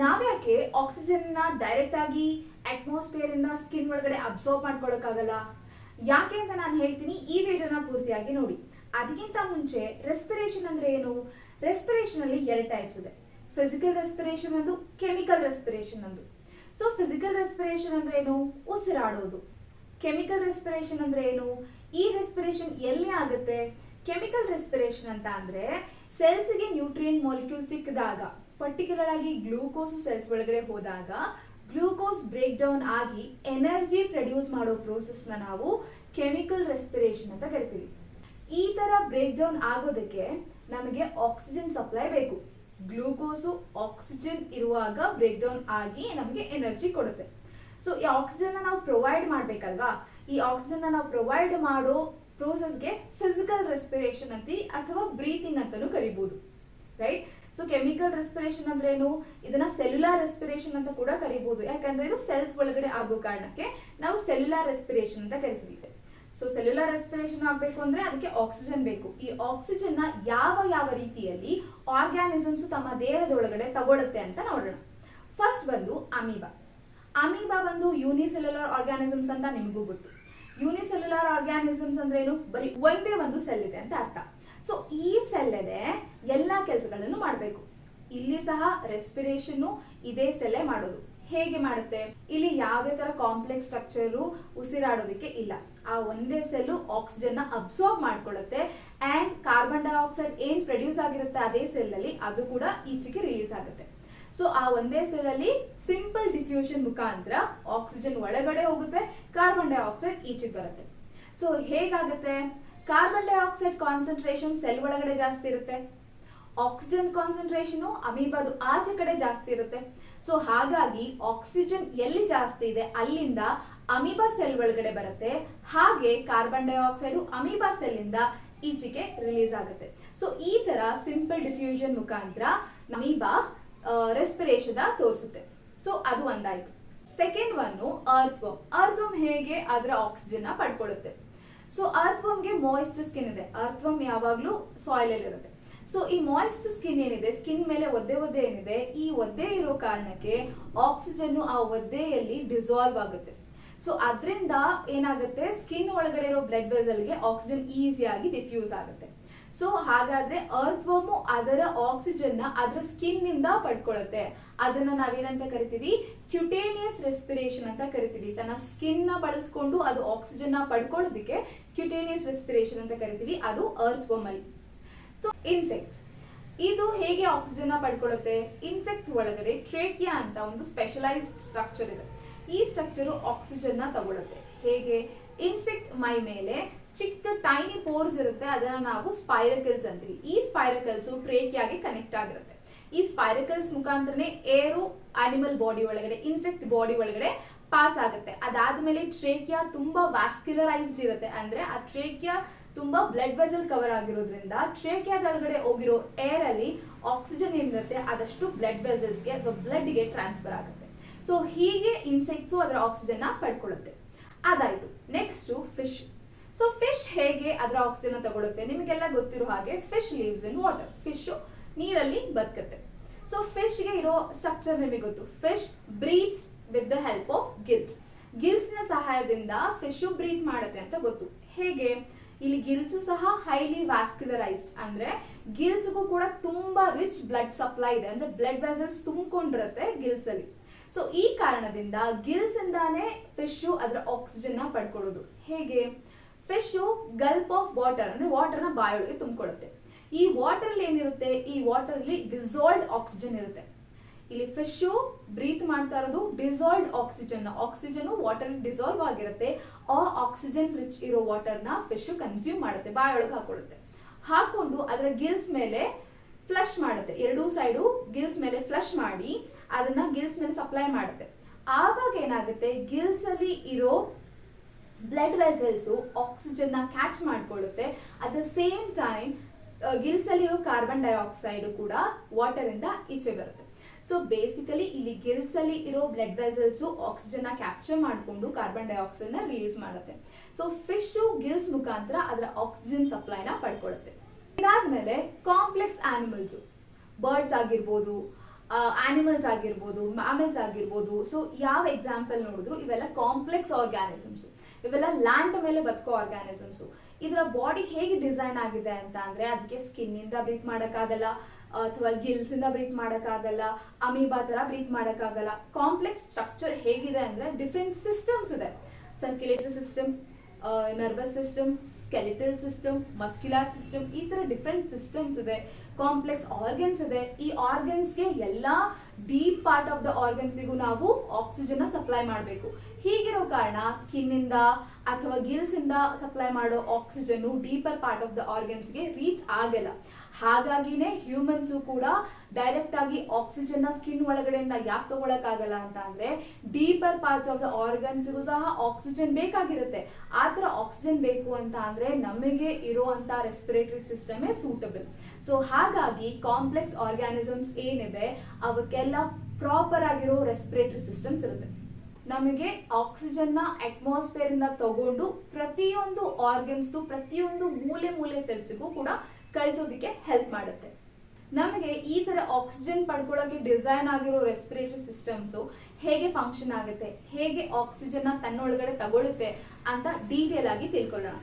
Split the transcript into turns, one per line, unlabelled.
ನಾವ್ಯಾಕೆ ಆಕ್ಸಿಜನ್ನ ಡೈರೆಕ್ಟ್ ಆಗಿ ಅಟ್ಮಾಸ್ಫಿಯರ್ ಇಂದ ಸ್ಕಿನ್ ಒಳಗಡೆ ಅಬ್ಸರ್ವ್ ಮಾಡ್ಕೊಳಕ್ಕಾಗಲ್ಲ? ಯಾಕೆ ಅಂತ ನಾನು ಹೇಳ್ತೀನಿ ಈ ವಿಡಿಯೋನ ಪೂರ್ತಿಯಾಗಿ ನೋಡಿ. ಅದಕ್ಕಿಂತ ಮುಂಚೆ ರೆಸ್ಪಿರೇಷನ್ ಅಂದ್ರೆ ಏನು? ರೆಸ್ಪಿರೇಷನ್ ಅಲ್ಲಿ ಎರಡು ಟೈಪ್ಸ್ ಇದೆ. ಫಿಸಿಕಲ್ ರೆಸ್ಪಿರೇಷನ್ ಒಂದು ಕೆಮಿಕಲ್ ರೆಸ್ಪಿರೇಷನ್ ಒಂದು. ಸೊ ಫಿಸಿಕಲ್ ರೆಸ್ಪಿರೇಷನ್ ಅಂದ್ರೆ ಏನು? ಉಸಿರಾಡೋದು. ಕೆಮಿಕಲ್ ರೆಸ್ಪಿರೇಷನ್ ಅಂದ್ರೆ ಏನು? ಈ ರೆಸ್ಪಿರೇಷನ್ ಎಲ್ಲಿ ಆಗುತ್ತೆ? ಕೆಮಿಕಲ್ ರೆಸ್ಪಿರೇಷನ್ ಅಂತ ಅಂದ್ರೆ ಸೆಲ್ಸ್ಗೆ ನ್ಯೂಟ್ರಿಯೆಂಟ್ ಮಾಲಿಕ್ಯೂಲ್ ಸಿಕ್ಕಿದಾಗ. ಪರ್ಟಿಕ್ಯುಲರ್ ಆಗಿ ಗ್ಲೂಕೋಸ್ ಸೆಲ್ಸ್ ಒಳಗಡೆ ಹೋದಾಗ ಗ್ಲೂಕೋಸ್ ಬ್ರೇಕ್ ಡೌನ್ ಆಗಿ ಎನರ್ಜಿ ಪ್ರೊಡ್ಯೂಸ್ ಮಾಡೋ ಪ್ರೋಸೆಸ್ನ ನಾವು ಕೆಮಿಕಲ್ ರೆಸ್ಪಿರೇಷನ್ ಅಂತ ಕರಿತೀವಿ. ಈ ತರ ಬ್ರೇಕ್ ಡೌನ್ ಆಗೋದಕ್ಕೆ ನಮಗೆ ಆಕ್ಸಿಜನ್ ಸಪ್ಲೈ ಬೇಕು. ಗ್ಲೂಕೋಸ್ ಆಕ್ಸಿಜನ್ ಇರುವಾಗ ಬ್ರೇಕ್ ಡೌನ್ ಆಗಿ ನಮಗೆ ಎನರ್ಜಿ ಕೊಡುತ್ತೆ. ಸೊ ಈ ಆಕ್ಸಿಜನ್ ನಾವು ಪ್ರೊವೈಡ್ ಮಾಡ್ಬೇಕಲ್ವಾ? ಈ ಆಕ್ಸಿಜನ್ ನಾವು ಪ್ರೊವೈಡ್ ಮಾಡೋ ಪ್ರೋಸೆಸ್ಗೆ ಫಿಸಿಕಲ್ ರೆಸ್ಪಿರೇಷನ್ ಅಂತೀವಿ ಅಥವಾ ಬ್ರೀತಿಂಗ್ ಅಂತಲೂ ಕರಿಬಹುದು ರೈಟ್ ಸೊ ಕೆಮಿಕಲ್ ರೆಸ್ಪಿರೇಷನ್ ಅಂದ್ರೆ ಏನು? ಇದನ್ನ ಸೆಲ್ಯುಲಾರ್ ರೆಸ್ಪಿರೇಷನ್ ಅಂತ ಕೂಡ ಕರಿಬಹುದು ಯಾಕಂದ್ರೆ ಇದು ಸೆಲ್ಸ್ ಒಳಗಡೆ ಆಗೋ ಕಾರಣಕ್ಕೆ ನಾವು ಸೆಲ್ಯುಲಾರ್ ರೆಸ್ಪಿರೇಷನ್ ಅಂತ ಕರಿತೀವಿ. ಸೊ ಸೆಲ್ಯುಲಾರ್ ರೆಸ್ಪಿರೇಷನ್ ಆಗಬೇಕು ಅಂದ್ರೆ ಅದಕ್ಕೆ ಆಕ್ಸಿಜನ್ ಬೇಕು. ಈ ಆಕ್ಸಿಜನ್ನ ಯಾವ ಯಾವ ರೀತಿಯಲ್ಲಿ ಆರ್ಗ್ಯಾನಿಸಮ್ಸ್ ತಮ್ಮ ದೇಹದೊಳಗಡೆ ತಗೊಳುತ್ತೆ ಅಂತ ನೋಡೋಣ. ಫಸ್ಟ್ ಬಂದು ಅಮೀಬಾ. ಅಮೀಬಾ ಬಂದು ಯೂನಿಸೆಲ್ಯುಲರ್ ಆರ್ಗ್ಯಾನಿಸಮ್ಸ್ ಅಂತ ನಿಮಗೂ ಗೊತ್ತು. ಯೂನಿಸೆಲ್ಯುಲರ್ ಆರ್ಗ್ಯಾನಿಸಮ್ಸ್ ಅಂದ್ರೆ ಏನು? ಬರೀ ಒಂದೇ ಒಂದು ಸೆಲ್ ಇದೆ ಅಂತ ಅರ್ಥ. ಸೊ ಈ ಸೆಲ್ಲೆದೆ ಎಲ್ಲಾ ಕೆಲಸಗಳನ್ನು ಮಾಡಬೇಕು. ಇಲ್ಲಿ ಸಹ ರೆಸ್ಪಿರೇಷನ್ ಇದೇ ಸೆಲ್ಲೆ ಮಾಡೋದು. ಹೇಗೆ ಮಾಡುತ್ತೆ? ಇಲ್ಲಿ ಯಾವುದೇ ತರ ಕಾಂಪ್ಲೆಕ್ಸ್ ಸ್ಟ್ರಕ್ಚರ್ ಉಸಿರಾಡೋದಕ್ಕೆ ಇಲ್ಲ. ಆ ಒಂದೇ ಸೆಲ್ ಆಕ್ಸಿಜನ್ನ ಅಬ್ಸಾರ್ಬ್ ಮಾಡ್ಕೊಳ್ಳುತ್ತೆ ಅಂಡ್ ಕಾರ್ಬನ್ ಡೈಆಕ್ಸೈಡ್ ಏನ್ ಪ್ರೊಡ್ಯೂಸ್ ಆಗಿರುತ್ತೆ ಅದೇ ಸೆಲ್ ಅಲ್ಲಿ ಅದು ಕೂಡ ಈಚೆಗೆ ರಿಲೀಸ್ ಆಗುತ್ತೆ. ಸೊ ಆ ಒಂದೇ ಸೆಲ್ ಅಲ್ಲಿ ಸಿಂಪಲ್ ಡಿಫ್ಯೂಷನ್ ಮುಖಾಂತರ ಆಕ್ಸಿಜನ್ ಒಳಗಡೆ ಹೋಗುತ್ತೆ ಕಾರ್ಬನ್ ಡೈಆಕ್ಸೈಡ್ ಈಚೆಗೆ ಬರುತ್ತೆ. ಸೊ ಹೇಗಾಗುತ್ತೆ? ಕಾರ್ಬನ್ ಡೈಆಕ್ಸೈಡ್ ಕಾನ್ಸಂಟ್ರೇಷನ್ ಸೆಲ್ ಒಳಗಡೆ ಜಾಸ್ತಿ ಇರುತ್ತೆ. ಆಕ್ಸಿಜನ್ ಕಾನ್ಸಂಟ್ರೇಷನ್ ಅಮೀಬಾದು ಆಚೆ ಕಡೆ ಜಾಸ್ತಿ ಇರುತ್ತೆ. ಸೊ ಹಾಗಾಗಿ ಆಕ್ಸಿಜನ್ ಎಲ್ಲಿ ಜಾಸ್ತಿ ಇದೆ? ಅಲ್ಲಿಂದ ಅಮೀಬಾ ಸೆಲ್ ಒಳಗಡೆ ಬರುತ್ತೆ. ಹಾಗೆ ಕಾರ್ಬನ್ ಡೈಆಕ್ಸೈಡ್ ಅಮೀಬಾ ಸೆಲ್ ಇಂದ ಈಚೆಗೆ ರಿಲೀಸ್ ಆಗುತ್ತೆ. ಸೊ ಈ ತರ ಸಿಂಪಲ್ ಡಿಫ್ಯೂಷನ್ ಮುಖಾಂತರ ಅಮೀಬಾ ರೆಸ್ಪಿರೇಷನ್ ತೋರಿಸುತ್ತೆ. ಸೊ ಅದು ಒಂದಾಯ್ತು. ಸೆಕೆಂಡ್ ಒನ್ ಅರ್ತ್ ವರ್ಮ್ ಹೇಗೆ ಅದರ ಆಕ್ಸಿಜನ್ ಪಡ್ಕೊಳ್ಳುತ್ತೆ? ಸೊ ಅರ್ತ್ಗೆ ಮಾಯಿಸ್ಟ್ ಸ್ಕಿನ್ ಇದೆ. ಅರ್ತ್ ಯಾವಾಗಲೂ ಯಾವಾಗ್ಲೂ ಸಾಯಿಲ್ ಅಲ್ಲಿ ಇರುತ್ತೆ. ಸೊ ಈ ಮಾಯಿಸ್ಟ್ ಸ್ಕಿನ್ ಏನಿದೆ? ಸ್ಕಿನ್ ಮೇಲೆ ಒದ್ದೆ ಒದ್ದೆ ಏನಿದೆ? ಈ ಒದ್ದೆ ಇರೋ ಕಾರಣಕ್ಕೆ ಆಕ್ಸಿಜನ್ ಆ ಒದ್ದೆಯಲ್ಲಿ ಡಿಸಾಲ್ವ್ ಆಗುತ್ತೆ. ಸೊ ಅದರಿಂದ ಏನಾಗುತ್ತೆ? ಸ್ಕಿನ್ ಒಳಗಡೆ ಇರೋ ಬ್ಲಡ್ ವೆಸಲ್ಗೆ ಆಕ್ಸಿಜನ್ ಈಸಿಯಾಗಿ ಡಿಫ್ಯೂಸ್ ಆಗುತ್ತೆ. ಸೊ ಹಾಗಾದ್ರೆ ಅರ್ಥ್ ವರ್ಮು ಅದರ ಆಕ್ಸಿಜನ್ನ ಅದರ ಸ್ಕಿನ್ನಿಂದ ಪಡ್ಕೊಳ್ಳುತ್ತೆ ಅದನ್ನ ನಾವೇನಂತ ಕರಿತೀವಿ? ಕ್ಯುಟೇನಿಯಸ್ ರೆಸ್ಪಿರೇಷನ್ ಅಂತ ಕರಿತೀವಿ. ತನ್ನ ಸ್ಕಿನ್ನ ಬಳಸ್ಕೊಂಡು ಅದು ಆಕ್ಸಿಜನ್ನ ಪಡ್ಕೊಳ್ಳೋದಕ್ಕೆ ಕ್ಯುಟೇನಿಯಸ್ ರೆಸ್ಪಿರೇಷನ್ ಅಂತ ಕರಿತೀವಿ. ಅದು ಅರ್ಥ್ ವರ್ಮ್ ಅಲ್ಲಿ. ಸೊ ಇನ್ಸೆಕ್ಟ್ಸ್ ಇದು ಹೇಗೆ ಆಕ್ಸಿಜನ್ ಪಡ್ಕೊಳ್ಳುತ್ತೆ ಇನ್ಸೆಕ್ಟ್ಸ್ ಒಳಗಡೆ ಟ್ರೇಕಿಯಾ ಅಂತ ಒಂದು ಸ್ಪೆಷಲೈಸ್ಡ್ ಸ್ಟ್ರಕ್ಚರ್ ಇದೆ. ಈ ಸ್ಟ್ರಕ್ಚರ್ ಆಕ್ಸಿಜನ್ನ ತಗೊಳುತ್ತೆ. ಹೇಗೆ? ಇನ್ಸೆಕ್ಟ್ ಮೈ ಮೇಲೆ ಚಿಕ್ಕ ಟೈನಿ ಪೋರ್ಸ್ ಇರುತ್ತೆ, ಅದನ್ನ ನಾವು ಸ್ಪೈರಕಲ್ಸ್ ಅಂತೀವಿ. ಈ ಸ್ಪೈರಕಲ್ಸ್ ಟ್ರೇಕಿಯಾಗಿ ಕನೆಕ್ಟ್ ಆಗಿರುತ್ತೆ. ಈ ಸ್ಪೈರಕಲ್ಸ್ ಮುಖಾಂತರನೇ ಏರು ಅನಿಮಲ್ ಬಾಡಿ ಒಳಗಡೆ ಇನ್ಸೆಕ್ಟ್ ಬಾಡಿ ಒಳಗಡೆ ಪಾಸ್ ಆಗುತ್ತೆ. ಅದಾದ್ಮೇಲೆ ಟ್ರೇಕಿಯಾ ತುಂಬಾ ವ್ಯಾಸ್ಕ್ಯುಲರೈಸ್ಡ್ ಇರುತ್ತೆ. ಅಂದ್ರೆ ಆ ಟ್ರೇಕಿಯಾ ತುಂಬಾ ಬ್ಲಡ್ ವೆಸಲ್ ಕವರ್ ಆಗಿರೋದ್ರಿಂದ ಟ್ರೇಕಿಯಾದೊಳಗಡೆ ಹೋಗಿರೋ ಏರ್ ಅಲ್ಲಿ ಆಕ್ಸಿಜನ್ ಏನಿರುತ್ತೆ ಅದಷ್ಟು ಬ್ಲಡ್ ವೆಸಲ್ಸ್ಗೆ ಅಥವಾ ಬ್ಲಡ್ಗೆ ಟ್ರಾನ್ಸ್ಫರ್ ಆಗುತ್ತೆ. ಸೊ ಹೀಗೆ ಇನ್ಸೆಕ್ಟ್ಸು ಅದರ ಆಕ್ಸಿಜನ್ನ ಪಡ್ಕೊಳ್ಳುತ್ತೆ. ಅದಾಯ್ತು. ನೆಕ್ಸ್ಟ್ ಫಿಶ್ ಹೇಗೆ ಅದರ ಆಕ್ಸಿಜನ್ ತಗೊಳುತ್ತೆ ನಿಮಗೆಲ್ಲ ಗೊತ್ತಿರೋ ಹಾಗೆ fish lives in water fish ನೀರಲ್ಲಿ ಬದುಕುತ್ತೆ. ಸೊ ಫಿಶ್ಗೆ ಇರೋ ಸ್ಟ್ರಕ್ಚರ್ ನಿಮಗೆ ಗೊತ್ತು. Fish breathes with the help of gills ಗಿಲ್ಸ್ನ ಸಹಾಯದಿಂದ ಫಿಶ್ ಬ್ರೀತ್ ಮಾಡುತ್ತೆ ಅಂತ ಗೊತ್ತು. ಹೇಗೆ? ಇಲ್ಲಿ ಗಿಲ್ಸು ಸಹ ಹೈಲಿ ವ್ಯಾಸ್ಕ್ಯುಲರೈಸ್ಡ್ ಅಂದ್ರೆ ಗಿಲ್ಸ್ಗೂ ಕೂಡ ತುಂಬಾ ರಿಚ್ ಬ್ಲಡ್ ಸಪ್ಲೈ ಇದೆ. ಅಂದ್ರೆ ಬ್ಲಡ್ ವೆಸಲ್ಸ್ ತುಂಬಿಕೊಂಡಿರುತ್ತೆ ಗಿಲ್ಸ್ ಅಲ್ಲಿ. ಸೊ ಈ ಕಾರಣದಿಂದ ಗಿಲ್ಸ್ ಇಂದಾನೇ ಫಿಶ್ ಅದರ ಆಕ್ಸಿಜನ್ನ ಪಡ್ಕೊಳ್ಳೋದು ಹೇಗೆ? ಫಿಶ್ ಗಲ್ಪ್ ಆಫ್ ವಾಟರ್ ಅಂದ್ರೆ ವಾಟರ್ನ ಬಾಯೊಳಗೆ ತುಂಬಿಕೊಳ್ಳುತ್ತೆ. ಈ ವಾಟರ್ ಅಲ್ಲಿ ಏನಿರುತ್ತೆ? ಈ ವಾಟರ್ ಅಲ್ಲಿ ಡಿಸಾಲ್ವ್ಡ್ ಆಕ್ಸಿಜನ್ ಇರುತ್ತೆ. ಇಲ್ಲಿ ಫಿಶ್ ಬ್ರೀತ್ ಮಾಡ್ತಾ ಇರೋದು dissolved oxygen oxygen water dissolve ಆಗಿರುತ್ತೆ. ಆ ಆಕ್ಸಿಜನ್ ರಿಚ್ ಇರೋ ವಾಟರ್ನ ಫಿಶ್ ಕನ್ಸ್ಯೂಮ್ ಮಾಡುತ್ತೆ, ಬಾಯೊಳಗೆ ಹಾಕೊಳ್ಳುತ್ತೆ. ಹಾಕೊಂಡು ಅದರ ಗಿಲ್ಸ್ ಮೇಲೆ ಫ್ಲಶ್ ಮಾಡುತ್ತೆ. ಎರಡೂ ಸೈಡು ಗಿಲ್ಸ್ ಮೇಲೆ ಫ್ಲಶ್ ಮಾಡಿ, ಅದನ್ನ ಗಿಲ್ಸ್ ಮೇಲೆ ಸಪ್ಲೈ ಮಾಡುತ್ತೆ. ಆವಾಗ ಏನಾಗುತ್ತೆ? ಗಿಲ್ಸ್ ಅಲ್ಲಿ ಇರೋ ಬ್ಲಡ್ ವೆಸಲ್ಸು ಆಕ್ಸಿಜನ್ನ ಕ್ಯಾಚ್ ಮಾಡ್ಕೊಳ್ಳುತ್ತೆ. ಅಟ್ ದ ಸೇಮ್ ಟೈಮ್ ಗಿಲ್ಸಲ್ಲಿರೋ ಕಾರ್ಬನ್ ಡೈಆಕ್ಸೈಡ್ ಕೂಡ ವಾಟರಿಂದ ಈಚೆ ಬರುತ್ತೆ. ಸೊ ಬೇಸಿಕಲಿ ಇಲ್ಲಿ ಗಿಲ್ಸ್ ಅಲ್ಲಿ ಇರೋ ಬ್ಲಡ್ ವೆಸಲ್ಸ್ ಆಕ್ಸಿಜನ್ನ ಕ್ಯಾಪ್ಚರ್ ಮಾಡಿಕೊಂಡು ಕಾರ್ಬನ್ ಡೈಆಕ್ಸೈಡ್ನ ರಿಲೀಸ್ ಮಾಡುತ್ತೆ. ಸೊ ಫಿಶ್ ಗಿಲ್ಸ್ ಮುಖಾಂತರ ಅದರ ಆಕ್ಸಿಜನ್ ಸಪ್ಲೈನ ಪಡ್ಕೊಳ್ಳುತ್ತೆ. ಇದಾದ್ಮೇಲೆ ಕಾಂಪ್ಲೆಕ್ಸ್ ಆನಿಮಲ್ಸ್ ಬರ್ಡ್ಸ್ ಆಗಿರ್ಬೋದು ಆನಿಮಲ್ಸ್ ಆಗಿರ್ಬೋದು ಮ್ಯಾಮಲ್ಸ್ ಆಗಿರ್ಬೋದು. ಸೊ ಯಾವ ಎಕ್ಸಾಂಪಲ್ ನೋಡಿದ್ರು ಇವೆಲ್ಲ ಕಾಂಪ್ಲೆಕ್ಸ್ ಆರ್ಗ್ಯಾನಿಸಮ್ಸ್ ಇವೆಲ್ಲ ಲ್ಯಾಂಡ್ ಮೇಲೆ ಬದುಕೋ ಆರ್ಗ್ಯಾನಿಸಮ್ಸ್ ಇದರ ಬಾಡಿ ಹೇಗೆ ಡಿಸೈನ್ ಆಗಿದೆ ಅಂತ ಅಂದರೆ ಅದಕ್ಕೆ ಸ್ಕಿನ್ ಇಂದ ಬ್ರೀತ್ ಮಾಡೋಕ್ಕಾಗಲ್ಲ, ಅಥವಾ ಗಿಲ್ಸ್ ಇಂದ ಬ್ರೀತ್ ಮಾಡೋಕ್ಕಾಗಲ್ಲ ಅಮೀಬಾ ತರ ಬ್ರೀತ್ ಮಾಡೋಕ್ಕಾಗಲ್ಲ. ಕಾಂಪ್ಲೆಕ್ಸ್ ಸ್ಟ್ರಕ್ಚರ್ ಹೇಗಿದೆ ಅಂದರೆ ಡಿಫ್ರೆಂಟ್ ಸಿಸ್ಟಮ್ಸ್ ಇದೆ. Circulatory system nervous system skeletal system muscular system ಈ ಥರ ಡಿಫ್ರೆಂಟ್ ಸಿಸ್ಟಮ್ಸ್ ಇದೆ. ಕಾಂಪ್ಲೆಕ್ಸ್ ಆರ್ಗನ್ಸ್ ಇದೆ. ಈ ಆರ್ಗನ್ಸ್ಗೆ ಎಲ್ಲ ಡೀಪ್ ಪಾರ್ಟ್ ಆಫ್ ದ ಆರ್ಗನ್ಸಿಗೂ ನಾವು ಆಕ್ಸಿಜನ್ ಸಪ್ಲೈ ಮಾಡಬೇಕು. ಹೀಗಿರೋ ಕಾರಣ ಸ್ಕಿನ್ ಇಂದ ಅಥವಾ ಗಿಲ್ಸ್ ಇಂದ ಸಪ್ಲೈ ಮಾಡೋ oxygen deeper part of the ಆರ್ಗನ್ಸ್ಗೆ reach ಆಗಲ್ಲ. ಹಾಗಾಗಿನೇ ಹ್ಯೂಮನ್ಸು ಕೂಡ ಡೈರೆಕ್ಟ್ ಆಗಿ ಆಕ್ಸಿಜನ್ ಸ್ಕಿನ್ ಒಳಗಡೆಯಿಂದ ಯಾಕೆ ತಗೊಳಕ್ಕಾಗಲ್ಲ ಅಂತ ಅಂದ್ರೆ ಡೀಪರ್ ಪಾರ್ಟ್ಸ್ ಆಫ್ ದ ಆರ್ಗನ್ಸ್ಗೂ ಸಹ ಆಕ್ಸಿಜನ್ ಬೇಕಾಗಿರುತ್ತೆ. ಆ ಥರ ಆಕ್ಸಿಜನ್ ಬೇಕು ಅಂತ ಅಂದ್ರೆ ನಮಗೆ ಇರುವಂತ ರೆಸ್ಪಿರೇಟರಿ ಸಿಸ್ಟಮೇ ಸೂಟಬಲ್ ಸೊ ಹಾಗಾಗಿ ಕಾಂಪ್ಲೆಕ್ಸ್ ಆರ್ಗ್ಯಾನಿಸಮ್ಸ್ ಏನಿದೆ, ಅವಕ್ಕೆಲ್ಲ ಪ್ರಾಪರ್ ಆಗಿರೋ ರೆಸ್ಪಿರೇಟರಿ ಸಿಸ್ಟಮ್ಸ್ ಇರುತ್ತೆ. ನಮಗೆ ಆಕ್ಸಿಜನ್ನ ಅಟ್ಮಾಸ್ಫಿಯರ್ ಇಂದ ತಗೊಂಡು ಪ್ರತಿಯೊಂದು ಆರ್ಗನ್ಸ್ ಪ್ರತಿಯೊಂದು ಮೂಲೆ ಮೂಲೆ ಸೆಲ್ಸ್ಗೂ ಕೂಡ ಕಳಿಸೋದಕ್ಕೆ ಹೆಲ್ಪ್ ಮಾಡುತ್ತೆ. ನಮಗೆ ಈ ತರ ಆಕ್ಸಿಜನ್ ಪಡ್ಕೊಳ್ಳೋಕೆ ಡಿಸೈನ್ ಆಗಿರೋ ರೆಸ್ಪಿರೇಟರಿ ಸಿಸ್ಟಮ್ಸ್ ಹೇಗೆ ಫಂಕ್ಷನ್ ಆಗುತ್ತೆ, ಹೇಗೆ ಆಕ್ಸಿಜನ್ನ ತನ್ನೊಳಗಡೆ ತಗೊಳ್ಳುತ್ತೆ ಅಂತ ಡೀಟೇಲ್ ಆಗಿ ತಿಳ್ಕೊಳ್ಳೋಣ.